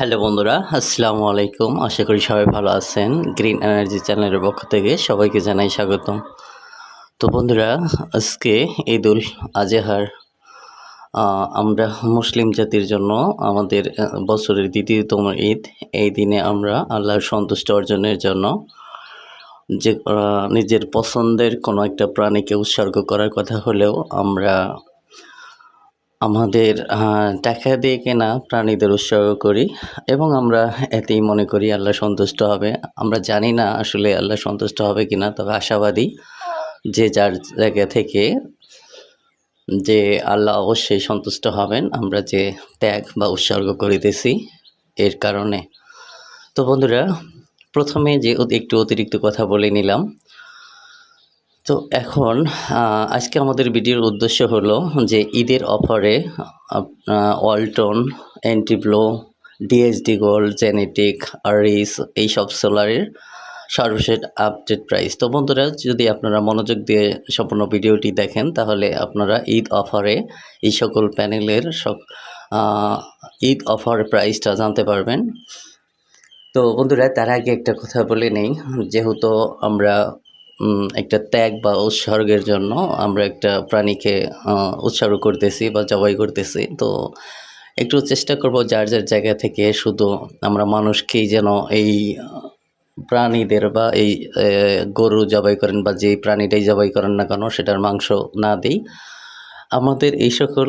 Hello বন্ধুরা, আসসালামু আলাইকুম। আশা করি সবাই ভালো আছেন। গ্রিন এনার্জি চ্যানেলের পক্ষ থেকে সবাইকে জানাই স্বাগতম। তো বন্ধুরা, আজকে ঈদ উল আজহার আমরা মুসলিম জাতির জন্য আমাদের বছরের দ্বিতীয়তম ঈদ। এই দিনে আমরা আল্লাহর সন্তুষ্ট অর্জনের জন্য যে নিজের পছন্দের কোনো একটা প্রাণীকে উৎসর্গ করার কথা হলেও আমরা আমাদের টাকা দিয়ে কেনা প্রাণীদের উৎসর্গ করি এবং আমরা এতেই মনে করি আল্লাহ সন্তুষ্ট হবে। আমরা জানি না আসলে আল্লাহ সন্তুষ্ট হবে কিনা, তবে আশাবাদী যে যার জায়গা থেকে যে আল্লাহ অবশ্যই সন্তুষ্ট হবেন, আমরা যে ত্যাগ বা উৎসর্গ করিতেছি এর কারণে। তো বন্ধুরা, প্রথমে যে একটু অতিরিক্ত কথা বলে নিলাম। তো এখন আজকে আমাদের ভিডিওর উদ্দেশ্য হলো যে ঈদের অফারে ওয়ালটন অ্যান্টিব্লো ডিএসডি গোল্ড, জেনেটিক, আরিস এইসব সোলারের সর্বশেষ আপডেট প্রাইস। তো বন্ধুরা, যদি আপনারা মনোযোগ দিয়ে সম্পূর্ণ ভিডিওটি দেখেন, তাহলে আপনারা ঈদ অফারে এই সকল প্যানেলের সব ঈদ অফার প্রাইসটা জানতে পারবেন। তো বন্ধুরা, তার আগে একটা কথা বলে নেই। যেহেতু আমরা একটা ত্যাগ বা উৎসর্গের জন্য আমরা একটা প্রাণীকে উৎসর্গ করতেছি বা জবাই করতেছি। তো একটু চেষ্টা করব যার যার জায়গা থেকে শুধু আমরা মানুষকেই যেন এই প্রাণীদের বা এই গরু জবাই করেন বা যে প্রাণীটাই জবাই করেন না কেন সেটার মাংস না দিই। আমাদের এই সকল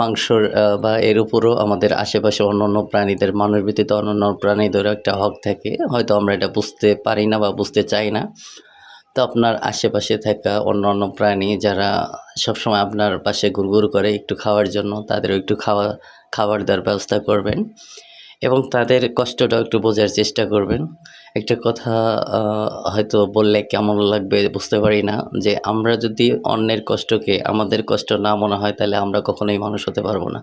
মাংসর বা এর উপরও আমাদের আশেপাশে অন্যান্য প্রাণীদের মানুষ ব্যতীত অন্যান্য প্রাণীদেরও একটা হক থাকে। হয়তো আমরা এটা বুঝতে পারি না বা বুঝতে চাই না। তো আপনার আশেপাশে থাকা অন্য অন্য প্রাণী যারা সবসময় আপনার পাশে ঘুরঘুর করে একটু খাওয়ার জন্য, তাদেরও একটু খাওয়া, খাবার দেওয়ার ব্যবস্থা করবেন এবং তাদের কষ্টটা একটু বোঝার চেষ্টা করবেন। একটা কথা হয়তো বললে কেমন লাগবে বুঝতে পারি না যে আমরা যদি অন্যের কষ্টকে, আমাদের কষ্ট না মনে হয় তাহলে আমরা কখনোই মানুষ হতে পারব না।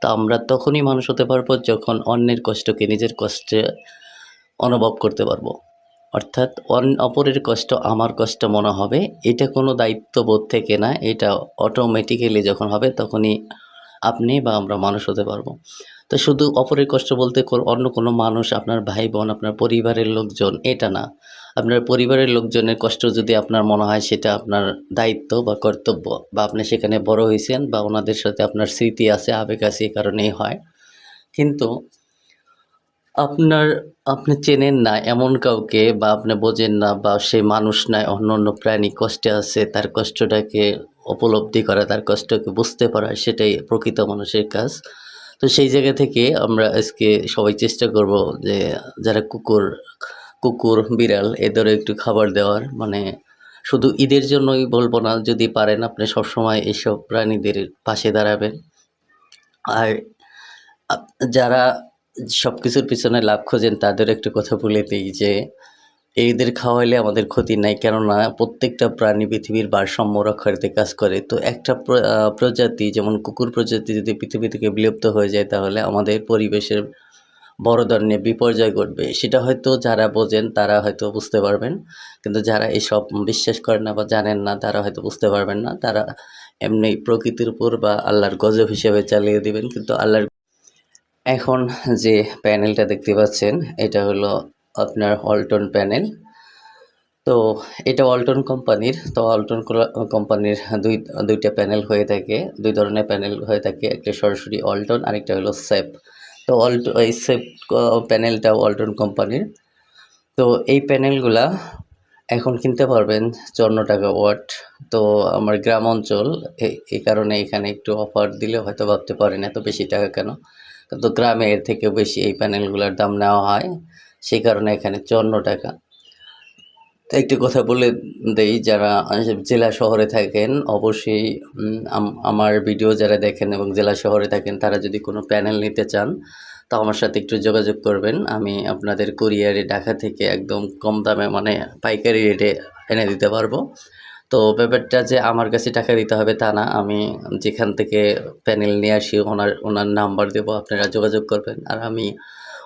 তো আমরা তখনই মানুষ হতে পারব যখন অন্যের কষ্টকে নিজের কষ্টে অনুভব করতে পারব। অর্থাৎ অপরের কষ্ট আমার কষ্ট মনে হবে, এটা কোনো দায়িত্ববোধ থেকে না, এটা অটোমেটিক্যালি যখন হবে তখনই আপনি বা আমরা মানুষ হতে পারব। তো শুধু অপরের কষ্ট বলতে অন্য কোনো মানুষ, আপনার ভাই বোন আপনার পরিবারের লোকজন, এটা না। আপনার পরিবারের লোকজনের কষ্ট যদি আপনার মনে হয় সেটা আপনার দায়িত্ব বা কর্তব্য বা আপনি সেখানে বড় হয়েছেন বা ওনাদের সাথে আপনার স্মৃতি আছে, আবেগ আছে, এই কারণেই হয়। কিন্তু আপনার, আপনি চেনেন না এমন কাউকে বা আপনি বোঝেন না বা সে মানুষ নয় অন্য অন্য প্রাণী কষ্টে আছে, তার কষ্টটাকে উপলব্ধি করা, তার কষ্টকে বুঝতে পারা, সেটাই প্রকৃত মানুষের কাজ। তো সেই জায়গা থেকে আমরা আজকে সবাই চেষ্টা করব যে যারা কুকুর কুকুর, বিড়াল, এদেরও একটু খাবার দেওয়ার। মানে শুধু ঈদের জন্যই বলব না, যদি পারেন আপনি সবসময় এইসব প্রাণীদের পাশে দাঁড়াবেন। আর যারা সব কিছুর পিছনে লাভ খোঁজেন, তাদের একটু কথা বলে দিই যে এদের খাওয়াইলে আমাদের ক্ষতি নাই। কেননা, প্রত্যেকটা প্রাণী পৃথিবীর ভারসাম্য রক্ষার্থে কাজ করে। তো একটা প্রজাতি, যেমন কুকুর প্রজাতি যদি পৃথিবী থেকে বিলুপ্ত হয়ে যায়, তাহলে আমাদের পরিবেশের বড় ধরনের বিপর্যয় ঘটবে। সেটা হয়তো যারা বোঝেন, তারা হয়তো বুঝতে পারবেন। কিন্তু যারা এসব বিশ্বাস করেন না বা জানেন না, তারা হয়তো বুঝতে পারবেন না। তারা এমনি প্রকৃতির উপর বা আল্লাহর গজব হিসেবে চালিয়ে দিবেন। কিন্তু আল্লাহর এখন যে প্যানেলটা দেখতে পাচ্ছেন, এটা হলো আপনার অল্টন প্যানেল। তো এটা অল্টন কোম্পানির, তো অল্টন কোম্পানির দুই, দুইটা প্যানেল হয়ে থাকে, দুই ধরনের প্যানেল হয়ে থাকে। একটা সরাসরি অল্টন আরেকটা হলো সেপ তো অল্ট এই সেপ প্যানেলটা অল্টন কোম্পানির। তো এই প্যানেলগুলা এখন কিনতে পারবেন চুয়ান্ন টাকা ওয়াট। তো আমার গ্রাম অঞ্চল এই কারণে এখানে একটু অফার দিলে হয়তো ভাবতে পারেন এত বেশি টাকা কেন। কিন্তু গ্রামে এর থেকে বেশি এই প্যানেলগুলোর দাম নেওয়া হয়। সেই কারণে এখানে চুয়ান্ন টাকা। একটি কথা বলে দেই, যারা জেলা শহরে থাকেন, অবশ্যই আমার ভিডিও যারা দেখেন এবং জেলা শহরে থাকেন, তারা যদি কোনো প্যানেল নিতে চান, তা আমার সাথে একটু যোগাযোগ করবেন। আমি আপনাদের কুরিয়ারে ঢাকা থেকে একদম কম দামে মানে পাইকারি রেটে এনে দিতে পারব। তো ব্যাপারটা যে আমার কাছে টাকা দিতে হবে তা না, আমি যেখান থেকে প্যানেল নিয়ে আসি ওনার ওনার নাম্বার দেবো, আপনারা যোগাযোগ করবেন। আর আমি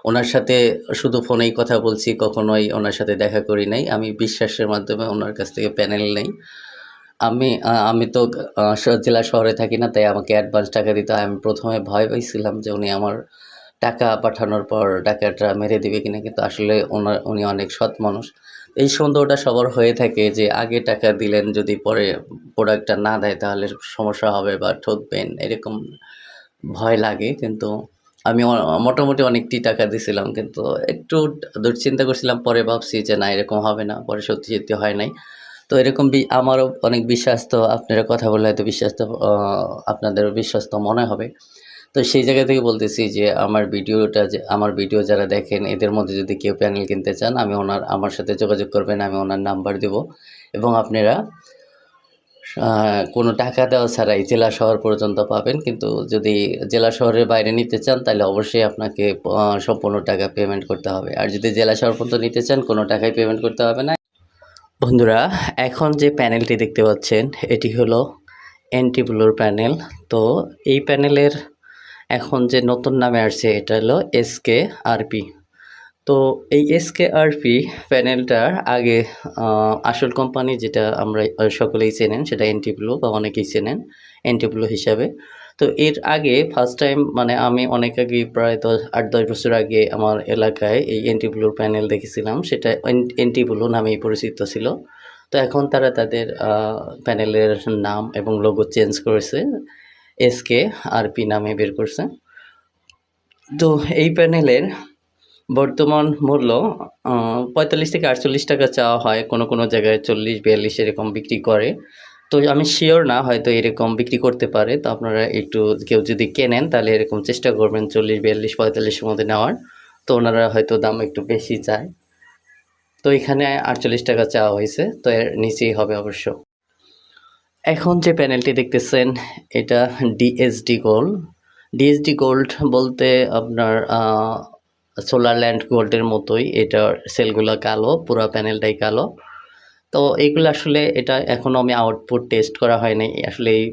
ওনার সাথে শুধু ফোনেই কথা বলছি, কখনোই ওনার সাথে দেখা করি নাই। আমি বিশ্বাসের মাধ্যমে ওনার কাছ থেকে প্যানেল নেই। আমি আমি তো জেলা শহরে থাকি না, তাই আমাকে অ্যাডভান্স টাকা দিতে হয়। আমি প্রথমে ভয় পাইছিলাম যে উনি আমার টাকা পাঠানোর পর টাকাটা মেরে দিবে কিনা, কিন্তু আসলে ওনার, উনি অনেক সৎ মানুষ। এই সন্দেহটা সবার হয়ে থাকে যে আগে টাকা দিলেন, যদি পরে প্রোডাক্টটা না দেয় তাহলে সমস্যা হবে বা ঠকবেন, এরকম ভয় লাগে। কিন্তু আমি মোটামুটি অনেকটি টাকা দিছিলাম, কিন্তু একটু দুশ্চিন্তা করছিলাম, পরে ভাবছি যে না, এরকম হবে না, পরে সত্যি সত্যি হয় নাই। তো এরকম আমারও অনেক বিশ্বাস তো আপনারা কথা বলে হয়তো বিশ্বাস তো আপনাদেরও বিশ্বাস তো মনে হবে। তো সেই জায়গা থেকে বলতেছি যে, আমার ভিডিওটা যে, আমার ভিডিও যারা দেখেন, এদের মধ্যে যদি কেউ প্যানেল কিনতে চান, আমি ওনার, আমার সাথে যোগাযোগ করবেন, আমি ওনার নাম্বার দেব। এবং আপনারা কোনো টাকা দেওয়া ছাড়াই জেলা শহর পর্যন্ত পাবেন। কিন্তু যদি জেলা শহরের বাইরে নিতে চান, তাহলে অবশ্যই আপনাকে সম্পূর্ণ টাকা পেমেন্ট করতে হবে। আর যদি জেলা শহর পর্যন্ত নিতে চান, কোনো টাকাই পেমেন্ট করতে হবে না। বন্ধুরা, এখন যে প্যানেলটি দেখতে পাচ্ছেন, এটি হলো এন্টি ব্লুর প্যানেল তো এই প্যানেলের এখন যে নতুন নামে আসছে, এটা হলো এসকে আরপি তো এই এসকে আরপি প্যানেলটার আগে আসল কোম্পানি যেটা আমরা সকলেই চেনেন, সেটা এন্টি ব্লু বা অনেকেই চেনেন এন্টি ব্লু হিসাবে। তো এর আগে ফার্স্ট টাইম মানে আমি অনেক আগে প্রায় দশ, আট, দশ বছর আগে আমার এলাকায় এই এন্টি ব্লুর প্যানেল দেখেছিলাম, সেটা এন্টি ব্লু নামেই পরিচিত ছিল। তো এখন তারা তাদের প্যানেলের নাম এবং লোগো চেঞ্জ করেছে। এসকে আরপি নামে বের করছে। তো এই প্যানেলের বর্তমান মূল্য পঁয়তাল্লিশ থেকে আটচল্লিশ টাকা চাওয়া হয়, কোনো কোনো জায়গায় চল্লিশ, বিয়াল্লিশ এরকম বিক্রি করে। তো আমি শিওর না হয়তো এরকম বিক্রি করতে পারে, তো আপনারা একটু কেউ যদি কেনেন তাহলে এরকম চেষ্টা করবেন চল্লিশ, বিয়াল্লিশ, পঁয়তাল্লিশের মধ্যে নেওয়ার। তো ওনারা হয়তো দাম একটু বেশি চায়। তো এখানে আটচল্লিশ টাকা চাওয়া হয়েছে, তো এর নিচেই হবে অবশ্য। এখন যে প্যানেলটি দেখতেছেন, এটা ডিএসডি গোল্ড ডিএসডি গোল্ড বলতে আপনার সোলার ল্যান্ড গোল্ডের মতোই। এটার সেলগুলো কালো, পুরো প্যানেলটাই কালো। তো এইগুলো আসলে এটা এখনও আমি আউটপুট টেস্ট করা হয়নি। আসলে এই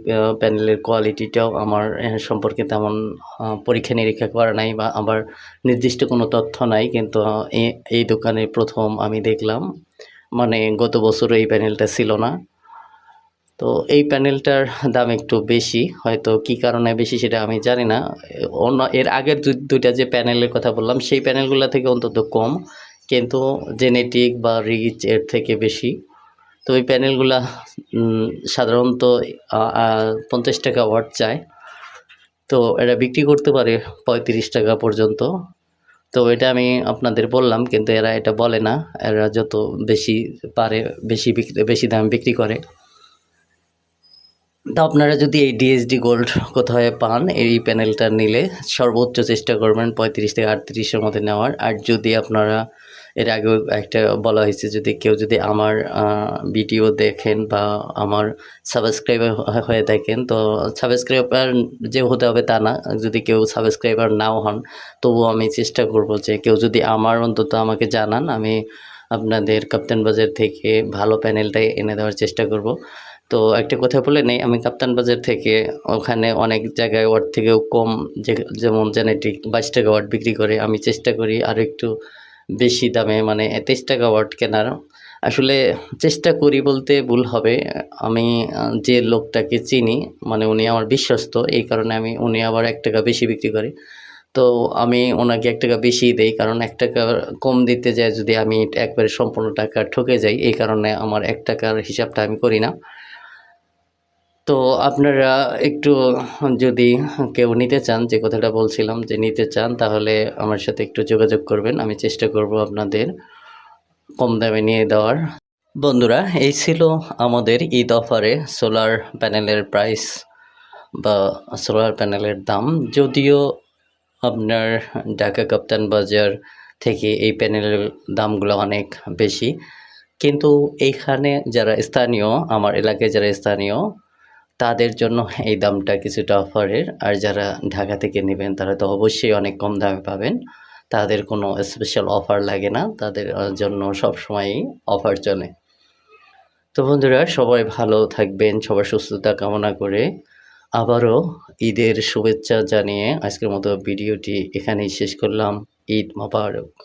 প্যানেলের কোয়ালিটিটাও আমার সম্পর্কে তেমন পরীক্ষা নিরীক্ষা করা নাই বা আমার নির্দিষ্ট কোনো তথ্য নাই। কিন্তু এই দোকানে প্রথম আমি দেখলাম। মানে গত বছর এই প্যানেলটা ছিল না। তো এই প্যানেলটার দাম একটু বেশি, হয়তো কি কারণে বেশি সেটা আমি জানি না। অন্য, এর আগের দুইটা যে প্যানেলের কথা বললাম, সেই প্যানেলগুলো থেকে অন্তত কম, কিন্তু জেনেটিক বা রিচ এর থেকে বেশি। তো ওই প্যানেলগুলা সাধারণত পঞ্চাশ টাকা ওয়াট চায়। তো এটা বিক্রি করতে পারে পঁয়ত্রিশ টাকা পর্যন্ত। তো এটা আমি আপনাদের বললাম, কিন্তু এরা এটা বলে না। এরা যত বেশি পারে, বেশি বেশি দামে বিক্রি করে। তো আপনারা যদি এই ডিএসডি গোল্ড কোথায় পান, এই প্যানেলটা নিলে সর্বোচ্চ চেষ্টা করবেন পঁয়ত্রিশ থেকে আটত্রিশের মধ্যে নেওয়ার। আর যদি আপনারা, এর আগেও একটা বলা হয়েছে যদি কেউ যদি আমার ভিডিও দেখেন বা আমার সাবস্ক্রাইবার হয়ে থাকেন, তো সাবস্ক্রাইবার যে হতে হবে তা না। যদি কেউ সাবস্ক্রাইবার নাও হন, তবুও আমি চেষ্টা করব যে কেউ যদি আমার অন্তত আমাকে জানান, আমি আপনাদের কাপ্তান বাজার থেকে ভালো প্যানেলটাই এনে দেওয়ার চেষ্টা করব। তো একটা কথা বলে নেই, আমি কাপ্তান বাজার থেকে ওখানে অনেক জায়গায় ওয়াট থেকেও কম যেমন জেনেটিক বাইশ টাকা ওয়াট বিক্রি করে, আমি চেষ্টা করি আরও একটু বেশি দামে মানে তেইশ টাকা ওয়াট কেনার। আসলে চেষ্টা করি বলতে ভুল হবে, আমি যে লোকটাকে চিনি মানে উনি আমার বিশ্বস্ত, এই কারণে আমি, উনি আবার এক টাকা বেশি বিক্রি করে। তো আমি ওনাকে এক টাকা বেশি দেই, কারণ এক টাকা কম দিতে যায় যদি আমি একবারে সম্পূর্ণ টাকা ঠকে যাই, এই কারণে আমার এক টাকার হিসাবটা আমি করি না। তো আপনারা একটু যদি কেউ নিতে চান, যে কথাটা বলছিলাম যে নিতে চান, তাহলে আমার সাথে একটু যোগাযোগ করবেন, আমি চেষ্টা করব আপনাদের কম দামে নিয়ে দেওয়ার। বন্ধুরা, এই ছিল আমাদের ঈদ অফারে সোলার প্যানেলের প্রাইস বা সোলার প্যানেলের দাম। যদিও আপনার ঢাকা কাপ্তান বাজার থেকে এই প্যানেলের দামগুলো অনেক বেশি। কিন্তু এইখানে যারা স্থানীয়, আমার এলাকায় যারা স্থানীয়, তাদের জন্য এই দামটা কিছুটা অফারের। আর যারা ঢাকা থেকে নেবেন, তারা তো অবশ্যই অনেক কম দামে পাবেন। তাদের কোনো স্পেশাল অফার লাগে না। তাদের জন্য সবসময়ই অফার চলে। তো বন্ধুরা, সবাই ভালো থাকবেন, সবার সুস্থতা কামনা করে। আবারও ঈদের শুভেচ্ছা জানিয়ে আজকের মতো ভিডিওটি এখানেই শেষ করলাম। ঈদ মোবারক।